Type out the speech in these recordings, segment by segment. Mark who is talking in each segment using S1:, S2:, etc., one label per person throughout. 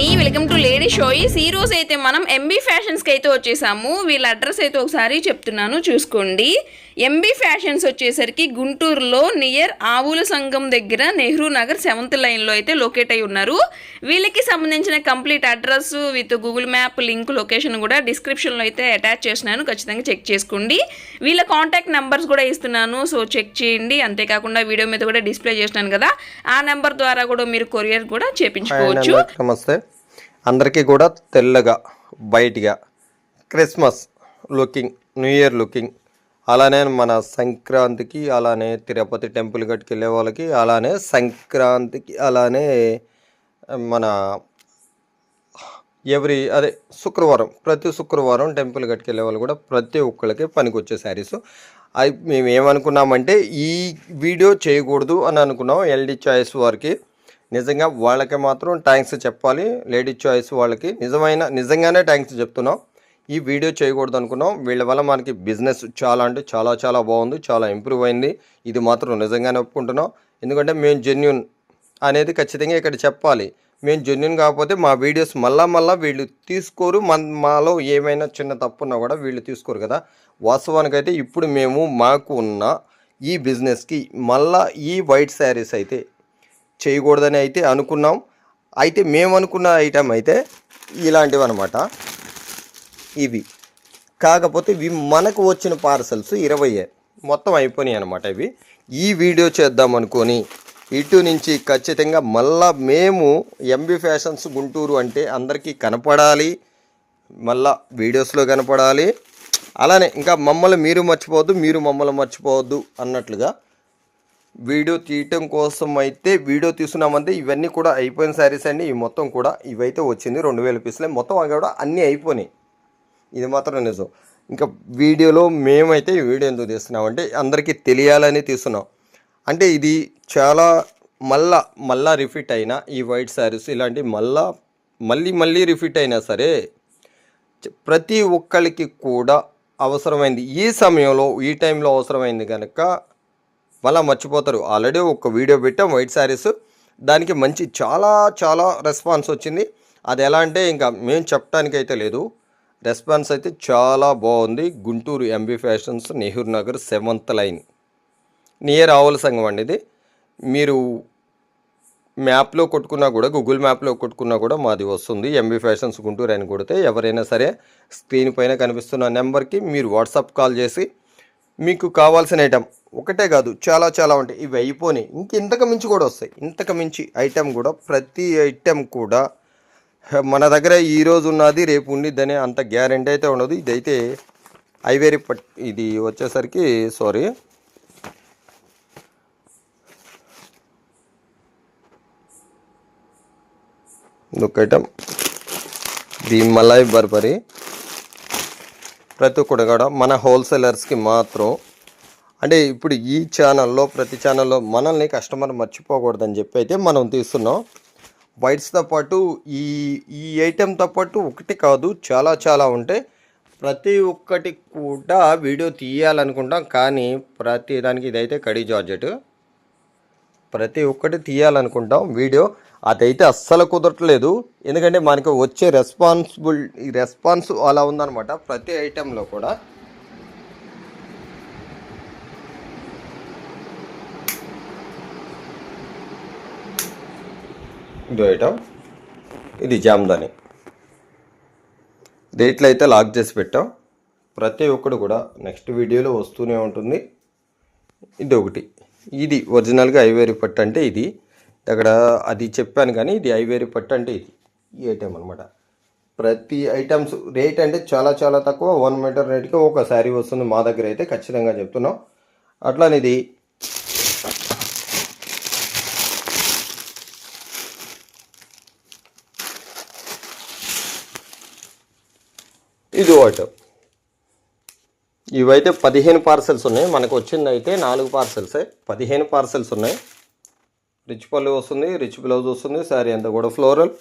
S1: అండి welcome to lady షోయిస్ ఈ రోజు అయితే మనం ఎంబీ ఫ్యాషన్స్కి అయితే వచ్చేసాము. వీళ్ళ అడ్రస్ అయితే ఒకసారి చెప్తున్నాను చూసుకోండి. ఎంబీ ఫ్యాషన్స్ వచ్చేసరికి గుంటూరులో నియర్ ఆవుల సంఘం దగ్గర నెహ్రూ నగర్ సెవెంత్ లైన్లో అయితే లొకేట్ అయి ఉన్నారు. వీళ్ళకి సంబంధించిన complete address with Google map link location కూడా డిస్క్రిప్షన్లో అయితే అటాచ్ చేసినాను ఖచ్చితంగా చెక్ చేసుకోండి. వీళ్ళ కాంటాక్ట్ నెంబర్స్ కూడా ఇస్తున్నాను. సో చెక్ చేయండి. అంతేకాకుండా వీడియో మీద కూడా డిస్ప్లే చేసినాను కదా. ఆ నెంబర్ ద్వారా కూడా మీరు కొరియర్ కూడా చేపించుకోవచ్చు.
S2: నమస్తే. అందరికీ కూడా తెల్లగా బయటిగా Christmas looking New Year looking అలానే మన సంక్రాంతికి అలానే తిరుపతి టెంపుల్ గట్టుకు వెళ్ళే వాళ్ళకి అలానే సంక్రాంతికి అలానే మన ఎవ్రీ అదే శుక్రవారం ప్రతి శుక్రవారం టెంపుల్ గట్టుకు వెళ్ళే వాళ్ళు కూడా ప్రతి ఒక్కళ్ళకి పనికొచ్చే శారీస్. అవి మేము ఏమనుకున్నామంటే ఈ వీడియో చేయకూడదు అని అనుకున్నాం ఎల్డీ చాయిస్ వారికి. నిజంగా వాళ్ళకి మాత్రం థ్యాంక్స్ చెప్పాలి. లేడీ చాయిస్ వాళ్ళకి నిజమైన నిజంగానే థ్యాంక్స్ చెప్తున్నాం. ఈ వీడియో చేయకూడదు అనుకున్నాం. వీళ్ళ వల్ల మనకి బిజినెస్ చాలా అంటే చాలా చాలా బాగుంది చాలా ఇంప్రూవ్ అయింది. ఇది మాత్రం నిజంగానే ఒప్పుకుంటున్నాం. ఎందుకంటే మేము జెన్యున్ అనేది ఖచ్చితంగా ఇక్కడ చెప్పాలి. మేము జెన్యున్ కాకపోతే మా వీడియోస్ మళ్ళా మళ్ళీ వీళ్ళు తీసుకోరు. మన మాలో ఏమైనా చిన్న తప్పున్నా కూడా వీళ్ళు తీసుకోరు కదా. వాస్తవానికైతే ఇప్పుడు మేము మాకు ఉన్న ఈ బిజినెస్కి మళ్ళా ఈ వైట్ శారీస్ అయితే చేయకూడదని అయితే అనుకున్నాం. అయితే మేము అనుకున్న ఐటమ్ అయితే ఇలాంటివి అనమాట ఇవి. కాకపోతే ఇవి మనకు వచ్చిన పార్సల్స్ ఇరవై మొత్తం అయిపోయినాయి అనమాట ఇవి. ఈ వీడియో చేద్దాం అనుకొని ఇటు నుంచి ఖచ్చితంగా మళ్ళా మేము ఎంబీ ఫ్యాషన్స్ గుంటూరు అంటే అందరికీ కనపడాలి. మళ్ళా వీడియోస్లో కనపడాలి. అలానే ఇంకా మమ్మల్ని మీరు మర్చిపోవద్దు మీరు మమ్మల్ని మర్చిపోవద్దు అన్నట్లుగా వీడియో తీయటం కోసం అయితే వీడియో తీసుకున్నామంటే ఇవన్నీ కూడా అయిపోయిన శారీస్ అండి. ఇవి మొత్తం కూడా ఇవైతే వచ్చింది. రెండు వేల పీసులే. మొత్తం అవి కూడా అన్నీ అయిపోయినాయి. ఇది మాత్రం నిజం. ఇంకా వీడియోలో మేమైతే ఈ వీడియో ఎందుకు తీస్తున్నామంటే అందరికీ తెలియాలని తీస్తున్నాం. అంటే ఇది చాలా మళ్ళా మళ్ళా రిఫిట్ అయిన ఈ వైట్ శారీస్ ఇలాంటి మళ్ళా మళ్ళీ మళ్ళీ రిఫిట్ అయినా సరే ప్రతి ఒక్కరికి కూడా అవసరమైంది. ఈ సమయంలో ఈ టైంలో అవసరమైంది కనుక మళ్ళీ మర్చిపోతారు. ఆల్రెడీ ఒక వీడియో పెట్టాం వైట్ శారీస్. దానికి మంచి చాలా చాలా రెస్పాన్స్ వచ్చింది. అది ఎలా అంటే ఇంకా మేము చెప్పడానికి అయితే లేదు. రెస్పాన్స్ అయితే చాలా బాగుంది. Guntur MB fashions Nehru Nagar seventh line. Near ఆవుల సంఘం అండి ఇది. మీరు మ్యాప్లో కొట్టుకున్నా కూడా గూగుల్ మ్యాప్లో కొట్టుకున్నా కూడా మాది వస్తుంది. ఎంబీ ఫ్యాషన్స్ గుంటూరు అని కొడితే ఎవరైనా సరే స్క్రీన్ పైన కనిపిస్తున్న నెంబర్కి మీరు వాట్సాప్ కాల్ చేసి మీకు కావాల్సిన ఐటెం ఒకటే కాదు చాలా చాలా ఉంటాయి. ఇవి అయిపోయినాయి. ఇంక ఇంతకు మించి కూడా వస్తాయి. ఇంతకు మించి ఐటెం కూడా ప్రతి ఐటెం కూడా మన దగ్గర ఈరోజు ఉన్నది రేపు ఉండిద్దని అంత గ్యారంటీ అయితే ఉండదు. ఇదైతే ఐవేరి పట్ ఇది వచ్చేసరికి సారీ. ఒక ఐటమ్. The malai Burberry. ప్రతి ఒక్కటి కూడా మన హోల్సేలర్స్కి మాత్రం అంటే ఇప్పుడు ఈ ఛానల్లో ప్రతి ఛానల్లో మనల్ని కస్టమర్ మర్చిపోకూడదని చెప్పి అయితే మనం తీస్తున్నాం. వైట్స్తో పాటు ఈ ఈ ఐటెంతో పాటు ఒకటి కాదు చాలా చాలా ఉంటాయి. ప్రతి ఒక్కటి కూడా వీడియో తీయాలనుకుంటాం కానీ ప్రతి దానికి ఇదైతే కడీ జార్జెట్. ప్రతి ఒక్కటి తీయాలనుకుంటాం వీడియో. అదైతే అస్సలు కుదరట్లేదు. ఎందుకంటే మనకి వచ్చే రెస్పాన్సిబుల్ రెస్పాన్స్ అలా ఉందన్నమాట. ప్రతి ఐటెంలో కూడా ఇది ఐటమ్ ఇది జామ్దాని. డేట్లు అయితే లాక్ చేసి పెట్టాం ప్రతి ఒక్కడు కూడా నెక్స్ట్ వీడియోలో వస్తూనే ఉంటుంది. ఇది ఒకటి ఇది ఒరిజినల్గా ఐవేరి పట్టు అంటే ఇది. అక్కడ అది చెప్పాను కానీ ఇది ఐవేరి పట్టు అంటే ఇది. ఈ ఐటెం అనమాట ప్రతి ఐటమ్స్ రేట్ అంటే చాలా చాలా తక్కువ. వన్ మీటర్ రేట్కి ఒక శారీ వస్తుంది మా దగ్గర అయితే ఖచ్చితంగా చెప్తున్నాం. అట్లానేది ఇది ఒకటి. ఇవైతే పదిహేను పార్సెల్స్ ఉన్నాయి. మనకు వచ్చింది అయితే నాలుగు పార్సెల్సే. పదిహేను పార్సెల్స్ ఉన్నాయి. రిచ్ పళ్ళు వస్తుంది రిచ్ బ్లౌజ్ వస్తుంది శారీ అంతా కూడా ఫ్లోరల్.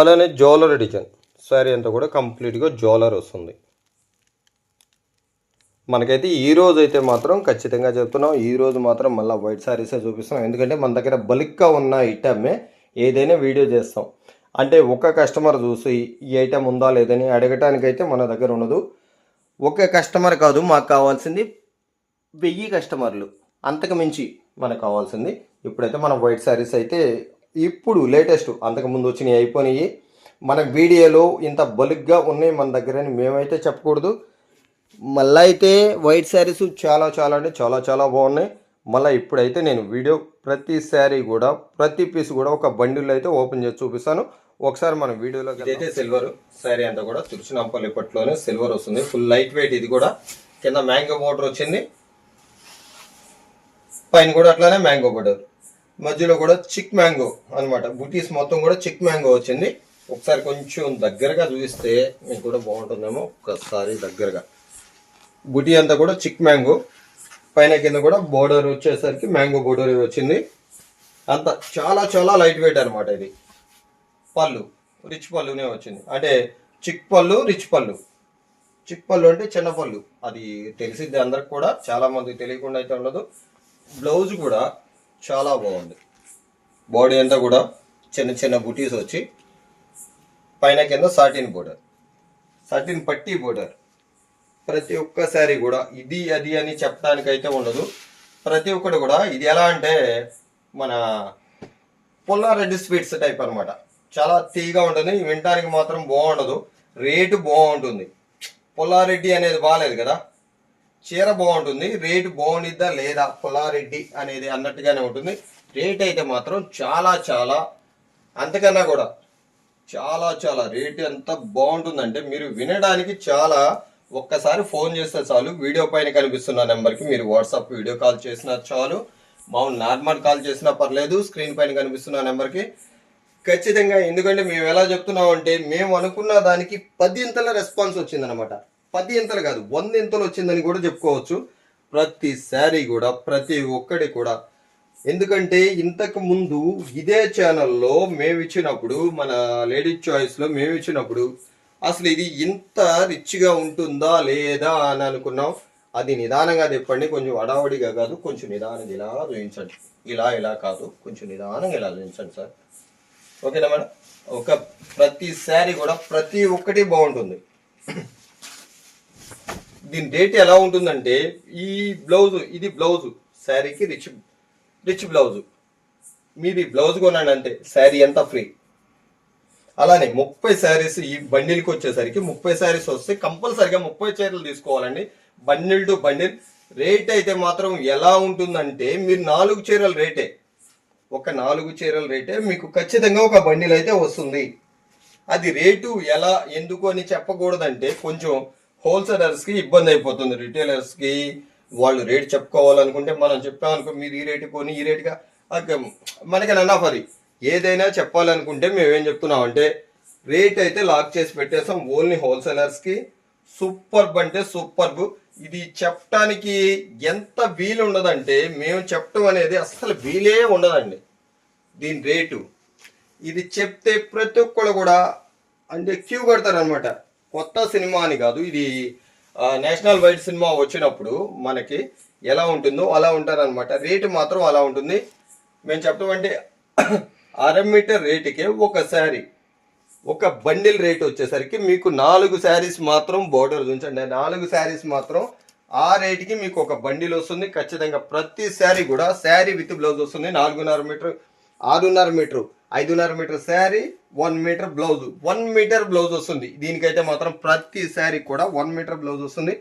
S2: అలానే జోలర్ డిజైన్. శారీ అంతా కూడా కంప్లీట్గా జోలర్ వస్తుంది. మనకైతే ఈ రోజు అయితే మాత్రం ఖచ్చితంగా చెప్తున్నాం. ఈ రోజు మాత్రం మళ్ళీ వైట్ శారీసే చూపిస్తున్నాం. ఎందుకంటే మన దగ్గర బలిక్గా ఉన్న ఐటమే ఏదైనా వీడియో చేస్తాం. అంటే ఒక కస్టమర్ చూసి ఈ ఐటెం ఉందా లేదని అడగటానికైతే మన దగ్గర ఉండదు. ఒక కస్టమర్ కాదు మాకు కావాల్సింది వెయ్యి కస్టమర్లు అంతకు మించి మనకు కావాల్సింది. ఇప్పుడైతే మన వైట్ శారీస్ అయితే ఇప్పుడు లేటెస్ట్ అంతకుముందు ముందు వచ్చినవి అయిపోయినాయి. మన వీడియోలో ఇంత బలుగ్గా ఉన్నాయి మన దగ్గర అని మేమైతే చెప్పకూడదు. మళ్ళీ అయితే వైట్ శారీస్ చాలా చాలా అంటే చాలా చాలా బాగున్నాయి. మళ్ళీ ఇప్పుడైతే నేను వీడియో ప్రతి శారీ కూడా ప్రతి పీస్ కూడా ఒక బండిల్ అయితే ఓపెన్ చేసి చూపిస్తాను. ఒకసారి మనం వీడియోలో ఇదైతే సిల్వర్ శారీ అంతా కూడా తిరుచునాంపల్లి పట్టులోనే సిల్వర్ వస్తుంది. ఫుల్ లైట్ వెయిట్ ఇది కూడా. కింద మ్యాంగో బోర్డర్ వచ్చింది. పైన కూడా అట్లానే మ్యాంగో బోర్డర్ మధ్యలో కూడా చిక్ మ్యాంగో అన్నమాట. బుటీస్ మొత్తం కూడా చిక్ మ్యాంగో వచ్చింది. ఒకసారి కొంచెం దగ్గరగా చూపిస్తే మీకు కూడా బాగుంటుందేమో. ఒక్కసారి దగ్గరగా. బుటీ అంతా కూడా చిక్ మ్యాంగో పైన కింద కూడా బోర్డర్ వచ్చేసరికి మ్యాంగో బోర్డర్ వచ్చింది. అంత చాలా చాలా లైట్ వెయిట్ అనమాట ఇది. పళ్ళు రిచ్ పళ్ళునే వచ్చింది. అంటే చిక్ పళ్ళు రిచ్ పళ్ళు. చిక్ పళ్ళు అంటే చిన్న పళ్ళు. అది తెలిసింది అందరికి కూడా చాలా మందికి తెలియకుండా అయితే ఉండదు. బ్లౌజ్ కూడా చాలా బాగుంది. బాడీ అంతా కూడా చిన్న చిన్న బుటీస్ వచ్చి పైన కింద సాటిన్ బోర్డర్. సాటిన్ పట్టి బోర్డర్. ప్రతి ఒక్క శారీ కూడా ఇది అది అని చెప్పడానికి అయితే ఉండదు. ప్రతి ఒక్కటి కూడా ఇది ఎలా అంటే మన పుల్లారెడ్డి స్వీట్స్ టైప్ అనమాట చాలా తీగా ఉంటుంది. వినడానికి మాత్రం బాగుండదు. రేటు బాగుంటుంది. పుల్లారెడ్డి అనేది బాగాలేదు కదా? చీర బాగుంటుంది. రేటు బాగుండిద్దా లేదా? పుల్లారెడ్డి అనేది అన్నట్టుగానే ఉంటుంది. రేట్ అయితే మాత్రం చాలా చాలా అంతకన్నా కూడా చాలా చాలా రేట్ ఎంత బాగుంటుందంటే మీరు వినడానికి చాలా ఒక్కసారి ఫోన్ చేస్తే చాలు. వీడియో పైన కనిపిస్తున్న నెంబర్కి మీరు వాట్సాప్ వీడియో కాల్ చేసినా చాలు. మామూలు నార్మల్ కాల్ చేసినా పర్లేదు. స్క్రీన్ పైన కనిపిస్తున్న నెంబర్కి ఖచ్చితంగా. ఎందుకంటే మేము ఎలా చెప్తున్నాం అంటే మేము అనుకున్న దానికి పది ఇంతల రెస్పాన్స్ వచ్చిందనమాట. పది ఇంతలు కాదు వంద ఇంతలు వచ్చిందని కూడా చెప్పుకోవచ్చు. ప్రతి శారీ కూడా ప్రతి ఒక్కటి కూడా. ఎందుకంటే ఇంతకు ముందు ఇదే ఛానల్లో మేము ఇచ్చినప్పుడు మన లేడీస్ చాయిస్లో మేము ఇచ్చినప్పుడు అసలు ఇది ఇంత రిచ్గా ఉంటుందా లేదా అని అనుకున్నాం. అది నిదానంగా చెప్పండి కొంచెం అడావడిగా కాదు కొంచెం నిదానంగా ఇలా చూపించండి. ఇలా ఇలా కాదు కొంచెం నిదానంగా ఇలా చూపించండి సార్. ఓకేనా మేడం? ఒక ప్రతి శారీ కూడా ప్రతి ఒక్కటి బాగుంటుంది. దీని రేట్ ఎలా ఉంటుందంటే ఈ బ్లౌజ్ ఇది బ్లౌజ్ శారీకి రిచ్ రిచ్ బ్లౌజ్. మీది బ్లౌజ్ కొనండి అంతే శారీ ఎంత ఫ్రీ అలానే ముప్పై శారీస్ ఈ బండిల్కి వచ్చేసరికి ముప్పై శారీస్ వస్తే కంపల్సరిగా ముప్పై చీరలు తీసుకోవాలండి. బండిల్ టు బండిల్ రేట్ అయితే మాత్రం ఎలా ఉంటుందంటే మీరు నాలుగు చీరల రేటే. ఒక నాలుగు చీరల రేటే మీకు ఖచ్చితంగా ఒక బండిల్ అయితే వస్తుంది. అది రేటు ఎలా ఎందుకు అని చెప్పకూడదంటే కొంచెం హోల్సేలర్స్కి ఇబ్బంది అయిపోతుంది రిటైలర్స్కి వాళ్ళు రేట్ చెప్పుకోవాలనుకుంటే మనం చెప్పామనుకో మీరు ఈ రేటు కొని ఈ రేటుగా మనకి అన్నాఫ్ అది ఏదైనా చెప్పాలనుకుంటే మేమేం చెప్తున్నాం అంటే రేట్ అయితే లాక్ చేసి పెట్టేసాం ఓన్లీ హోల్సేలర్స్కి. సూపర్బ్ అంటే సూపర్బ్. ఇది చెప్పడానికి ఎంత వీలు ఉండదంటే మేము చెప్పడం అనేది అస్సలు వీలే ఉండదండి. దీని రేటు. ఇది చెప్తే ప్రతి ఒక్కరు కూడా అంటే క్యూ కడతారనమాట కొత్త సినిమా అని కాదు ఇది నేషనల్ వైడ్ సినిమా వచ్చినప్పుడు మనకి ఎలా ఉంటుందో అలా ఉంటారనమాట రేటు మాత్రం అలా ఉంటుంది. మేము చెప్పడం అంటే అర మీటర్ రేటుకే ఒకసారి ఒక బండిల్ రేట్ వచ్చేసరికి మీకు నాలుగు శారీస్ మాత్రం బోర్డర్ ఉంచండి. నాలుగు శారీస్ మాత్రం ఆ రేట్కి మీకు ఒక బండిల్ వస్తుంది. ఖచ్చితంగా ప్రతి శారీ కూడా శారీ విత్ బ్లౌజ్ వస్తుంది. నాలుగున్నర మీటర్ ఆరున్నర మీటర్ ఐదున్నర metre sari one metre blouse one metre blouse వస్తుంది. దీనికైతే మాత్రం ప్రతి శారీ కూడా వన్ మీటర్ బ్లౌజ్ వస్తుంది.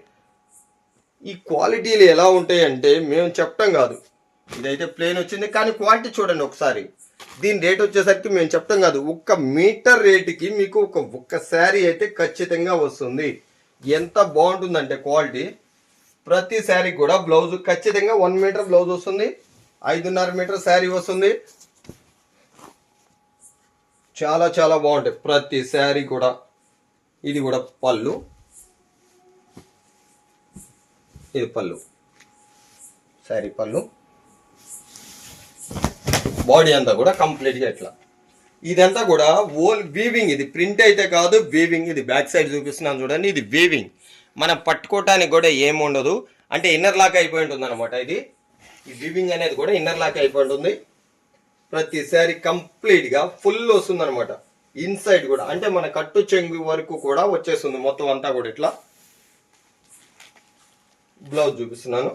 S2: ఈ క్వాలిటీలు ఎలా ఉంటాయి అంటే మేము చెప్పటం కాదు. ఇదైతే ప్లేన్ వచ్చింది. కానీ క్వాలిటీ చూడండి ఒకసారి. దీని రేట్ వచ్చేసరికి మేము చెప్తాం కాదు ఒక్క మీటర్ రేటుకి మీకు ఒక ఒక్క శారీ అయితే ఖచ్చితంగా వస్తుంది. ఎంత బాగుంటుందంటే క్వాలిటీ ప్రతి శారీ కూడా బ్లౌజ్ ఖచ్చితంగా వన్ మీటర్ బ్లౌజ్ వస్తుంది. ఐదున్నర మీటర్ శారీ వస్తుంది. చాలా చాలా బాగుంటాయి. ప్రతి శారీ కూడా. ఇది కూడా పళ్ళు. ఇది పళ్ళు. శారీ పళ్ళు. బాడీ అంతా కూడా కంప్లీట్గా ఇట్లా. ఇదంతా కూడా ఓల్ వీవింగ్ ఇది. ప్రింట్ అయితే కాదు వీవింగ్ ఇది. బ్యాక్ సైడ్ చూపిస్తున్నాను చూడండి ఇది వీవింగ్ మనం పట్టుకోవటానికి కూడా ఏమి ఉండదు. అంటే ఇన్నర్ లాక్ అయిపోయి ఉంటుంది అనమాట ఇది. ఈ వీవింగ్ అనేది కూడా ఇన్నర్ లాక్ అయిపోయి ఉంటుంది. ప్రతిసారి కంప్లీట్గా ఫుల్ వస్తుంది అనమాట ఇన్సైడ్ కూడా. అంటే మన కట్టు చెంగు వరకు కూడా వచ్చేస్తుంది మొత్తం అంతా కూడా ఇట్లా. బ్లౌజ్ చూపిస్తున్నాను.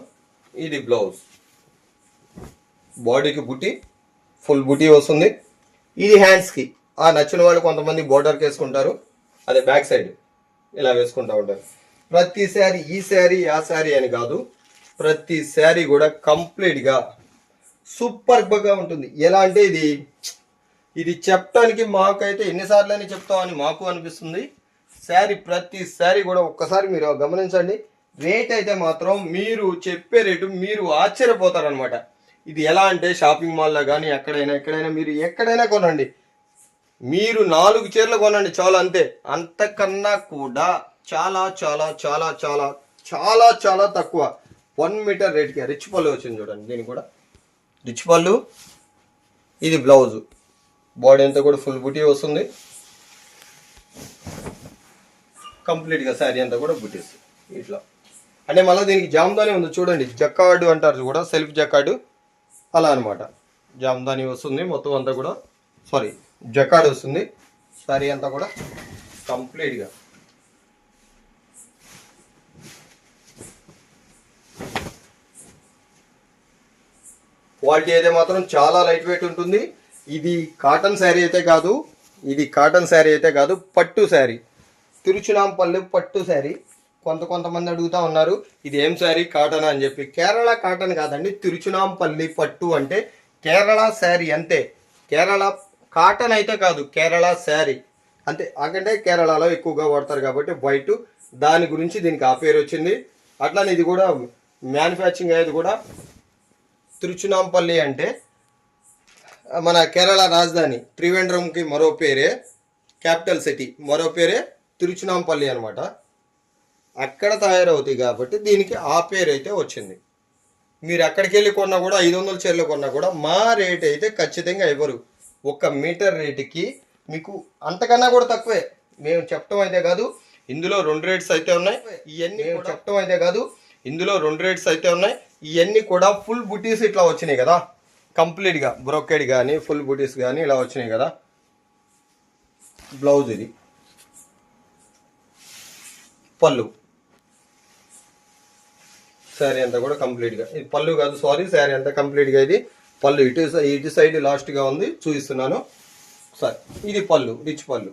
S2: ఇది బ్లౌజ్ బాడీకి బుట్టి. ఫుల్ బుటీ వస్తుంది. ఇది హ్యాండ్స్కి ఆ నచ్చిన వాళ్ళు కొంతమంది బోర్డర్కి వేసుకుంటారు. అదే బ్యాక్ సైడ్ ఇలా వేసుకుంటూ ఉంటారు. ప్రతి శారీ ఈ శారీ ఆ శారీ అని కాదు. ప్రతి శారీ కూడా కంప్లీట్గా సూపర్గా ఉంటుంది. ఎలా అంటే ఇది ఇది చెప్పడానికి మాకైతే ఎన్నిసార్లు అని చెప్తామని మాకు అనిపిస్తుంది. శారీ ప్రతి శారీ కూడా ఒక్కసారి మీరు గమనించండి. రేట్ అయితే మాత్రం మీరు చెప్పే రేటు మీరు ఆశ్చర్యపోతారనమాట ఇది ఎలా అంటే షాపింగ్ మాల్లో కానీ ఎక్కడైనా ఎక్కడైనా మీరు ఎక్కడైనా కొనండి. మీరు నాలుగు చీరలు కొనండి చాలా అంతే. అంతకన్నా కూడా చాలా చాలా చాలా చాలా చాలా చాలా తక్కువ. వన్ మీటర్ రేట్కి రిచ్ పళ్ళు వచ్చింది చూడండి దీని కూడా. రిచ్ పళ్ళు. ఇది బ్లౌజు బాడీ అంతా కూడా ఫుల్ బుటీ వస్తుంది. కంప్లీట్గా శారీ అంతా కూడా బుటీస్ ఇట్లా. అంటే మళ్ళీ దీనికి జామ్దానే ఉంది చూడండి. జక్కాడు అంటారు కూడా సెల్ఫ్ జక్కాడు అలా అనమాట జామ్దాని వస్తుంది మొత్తం అంతా కూడా సారీ జకాడ్ వస్తుంది. సారీ అంతా కూడా కంప్లీట్గా క్వాలిటీ అయితే మాత్రం చాలా లైట్ వెయిట్ ఉంటుంది. ఇది కాటన్ శారీ అయితే కాదు ఇది కాటన్ శారీ అయితే కాదు పట్టు శారీ. తిరుచునాంపల్లి పట్టు శారీ. కొంత కొంతమంది అడుగుతా ఉన్నారు ఇది ఏం శారీ కాటన్ అని చెప్పి. కేరళ కాటన్ కాదండి తిరుచునాంపల్లి పట్టు అంటే కేరళ శారీ అంతే. కేరళ కాటన్ అయితే కాదు కేరళ శారీ. అంతే అంటే కేరళలో ఎక్కువగా వాడతారు కాబట్టి వైట్. దాని గురించి దీనికి ఆ పేరు వచ్చింది. అట్లానే ఇది కూడా మ్యానుఫ్యాక్చరింగ్ అయ్యేది కూడా తిరుచునాంపల్లి అంటే మన కేరళ రాజధాని త్రివేంద్రంకి మరో పేరే క్యాపిటల్ సిటీ మరో పేరే తిరుచునాంపల్లి అనమాట అక్కడ తయారవుతాయి కాబట్టి దీనికి ఆ పేరు అయితే వచ్చింది. మీరు అక్కడికి వెళ్ళి కొన్నా కూడా ఐదు వందల చీరలు కొన్నా కూడా మా రేట్ అయితే ఖచ్చితంగా ఇవ్వరు. ఒక మీటర్ రేటుకి మీకు అంతకన్నా కూడా తక్కువే. మేము చెప్పటం అయితే కాదు ఇందులో రెండు రేట్స్ అయితే ఉన్నాయి. ఇవన్నీ మేము చెప్పటం అయితే కాదు ఇందులో రెండు రేట్స్ అయితే ఉన్నాయి. ఇవన్నీ కూడా ఫుల్ బుటీస్ ఇట్లా వచ్చినాయి కదా. కంప్లీట్గా బ్రోకెడ్ కానీ ఫుల్ బుటీస్ కానీ ఇలా వచ్చినాయి కదా. బ్లౌజ్ ఇది. పళ్ళు. శారీ అంతా కూడా కంప్లీట్గా ఇది పళ్ళు కాదు సారీ శారీ అంతా కంప్లీట్గా ఇది. పళ్ళు ఇటు సై- ఇటు సైడ్ లాస్ట్గా ఉంది చూపిస్తున్నాను. సారీ ఇది పళ్ళు రిచ్ పళ్ళు.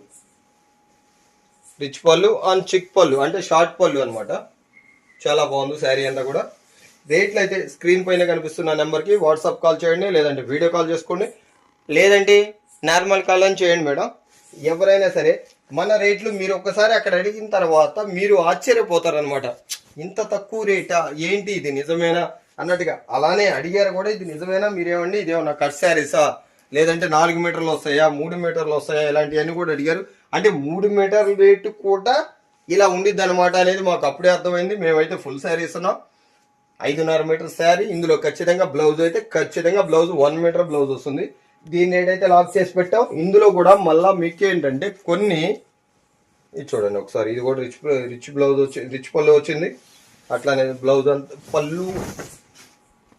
S2: రిచ్ పళ్ళు అండ్ చిక్ పళ్ళు అంటే షార్ట్ పళ్ళు అనమాట చాలా బాగుంది శారీ అంతా కూడా. రేట్లు అయితే స్క్రీన్ పైన కనిపిస్తున్న నెంబర్కి వాట్సాప్ కాల్ చేయండి లేదంటే వీడియో కాల్ చేసుకోండి. లేదంటే నార్మల్ కాల్ అని చేయండి మేడం. ఎవరైనా సరే మన రేట్లు మీరు ఒక్కసారి అక్కడ అడిగిన తర్వాత మీరు ఆశ్చర్యపోతారనమాట ఇంత తక్కువ రేటా? ఏంటి ఇది నిజమేనా? అన్నట్టుగా అలానే అడిగారు కూడా ఇది నిజమేనా? మీరేమండి? ఇదేమన్నా కట్ శారీసా? లేదంటే నాలుగు మీటర్లు వస్తాయా? మూడు మీటర్లు వస్తాయా? ఇలాంటివన్నీ కూడా అడిగారు. అంటే మూడు మీటర్ల రేటు కూడా ఇలా ఉండిద్ది అనమాట అనేది మాకు అప్పుడే అర్థమైంది. మేమైతే ఫుల్ శారీ ఇస్తున్నాం ఐదున్నర మీటర్ శారీ ఇందులో ఖచ్చితంగా బ్లౌజ్ అయితే ఖచ్చితంగా బ్లౌజ్ వన్ మీటర్ బ్లౌజ్ వస్తుంది. దీన్ని ఏదైతే లాక్ చేసి పెట్టాం ఇందులో కూడా మళ్ళీ మీకు ఏంటంటే కొన్ని ఇది చూడండి ఒకసారి. ఇది కూడా రిచ్ రిచ్ బ్లౌజ్ వచ్చి రిచ్ పళ్ళు వచ్చింది. అట్లానే బ్లౌజ్ అంత పళ్ళు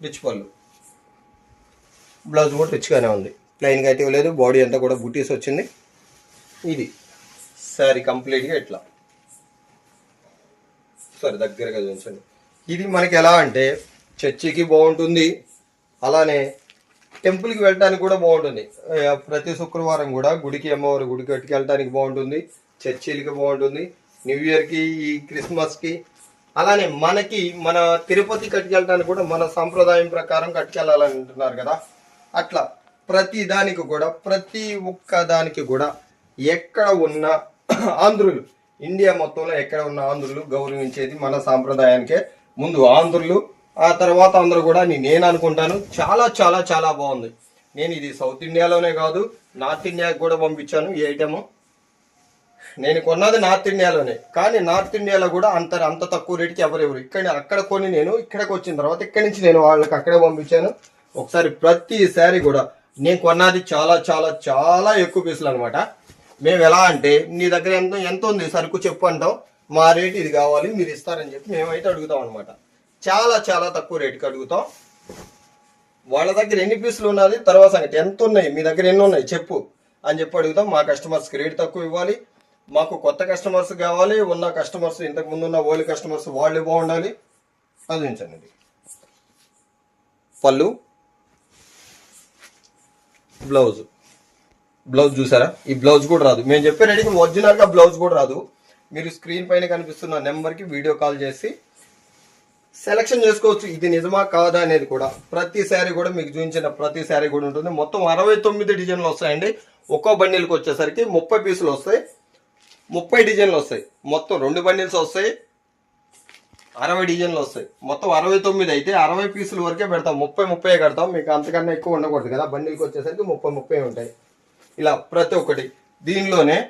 S2: రిచ్ పళ్ళు. బ్లౌజ్ కూడా రిచ్గానే ఉంది. ప్లెయిన్గా అయితే లేదు. బాడీ అంతా కూడా బుటీస్ వచ్చింది. ఇది. శారీ కంప్లీట్గా ఇట్లా. సరే దగ్గరగా చూపించండి. ఇది మనకి ఎలా అంటే చర్చికి బాగుంటుంది. అలానే టెంపుల్కి వెళ్ళడానికి కూడా బాగుంటుంది. ప్రతి శుక్రవారం కూడా గుడికి అమ్మవారి గుడికి కట్టుకు వెళ్ళడానికి బాగుంటుంది. చర్చిలకి బాగుంటుంది న్యూ ఇయర్కి ఈ క్రిస్మస్కి అలానే మనకి మన తిరుపతి కట్టుకెళ్ళడానికి కూడా మన సాంప్రదాయం ప్రకారం కట్టుకెళ్ళాలని అంటున్నారు కదా. అట్లా ప్రతి దానికి కూడా ప్రతి ఒక్క దానికి కూడా ఎక్కడ ఉన్న ఆంధ్రులు ఇండియా మొత్తంలో ఎక్కడ ఉన్న ఆంధ్రులు గౌరవించేది మన సాంప్రదాయానికే. ముందు ఆంధ్రులు ఆ తర్వాత అందరూ కూడా నేను అనుకుంటాను చాలా చాలా చాలా బాగుంది. నేను ఇది సౌత్ ఇండియాలోనే కాదు నార్త్ ఇండియాకి కూడా పంపించాను ఈ ఐటెము. నేను కొన్నది నార్త్ ఇండియాలోనే కానీ నార్త్ ఇండియాలో కూడా అంత అంత తక్కువ రేటుకి ఎవరెవరు ఇక్కడ అక్కడ కొని నేను ఇక్కడికి వచ్చిన తర్వాత ఇక్కడి నుంచి నేను వాళ్ళకి అక్కడే పంపించాను. ఒకసారి ప్రతి శారీ కూడా నేను కొన్నది చాలా చాలా చాలా ఎక్కువ పీసులు అనమాట మేము ఎలా అంటే నీ దగ్గర ఎంత ఎంత ఉంది? సరుకు చెప్పు అంటాం మా రేట్ ఇది కావాలి మీరు ఇస్తారని చెప్పి మేమైతే అడుగుతాం అనమాట చాలా చాలా తక్కువ రేటుకి అడుగుతాం. వాళ్ళ దగ్గర ఎన్ని పీసులు ఉన్నది? తర్వాత సంగతి ఎంత ఉన్నాయి? మీ దగ్గర ఎన్ని ఉన్నాయి? చెప్పు అని చెప్పి అడుగుతాం. మా కస్టమర్స్కి రేట్ తక్కువ ఇవ్వాలి. మాకు కొత్త కస్టమర్స్ కావాలి ఉన్న కస్టమర్స్ ఇంతకు ముందు ఉన్న ఓల్డ్ కస్టమర్స్ వాళ్ళు బాగుండాలి. అందించండి పళ్ళు బ్లౌజ్ బ్లౌజ్ చూసారా? ఈ బ్లౌజ్ కూడా రాదు. మేము చెప్పే రెడీకి ఒరిజినల్గా బ్లౌజ్ కూడా రాదు. మీరు స్క్రీన్ పైన కనిపిస్తున్న నెంబర్కి వీడియో కాల్ చేసి సెలక్షన్ చేసుకోవచ్చు. ఇది నిజమా కాదా అనేది కూడా. ప్రతి శారీ కూడా మీకు చూపించిన ప్రతి శారీ కూడా ఉంటుంది. మొత్తం అరవై తొమ్మిది డిజైన్లు వస్తాయండి. ఒక్కో బండిల్కి వచ్చేసరికి ముప్పై పీసులు వస్తాయి. ముప్పై డిజైన్లు వస్తాయి. మొత్తం రెండు బండిల్స్ వస్తాయి. అరవై డిజైన్లు వస్తాయి. మొత్తం అరవై తొమ్మిది అయితే అరవై పీసుల వరకే పెడతాం. ముప్పై ముప్పై కడతాం. మీకు అంతకన్నా ఎక్కువ ఉండకూడదు కదా. బండిల్కి వచ్చేసరికి ముప్పై ముప్పై ఉంటాయి. ఇలా ప్రతి ఒక్కటి. దీనిలోనే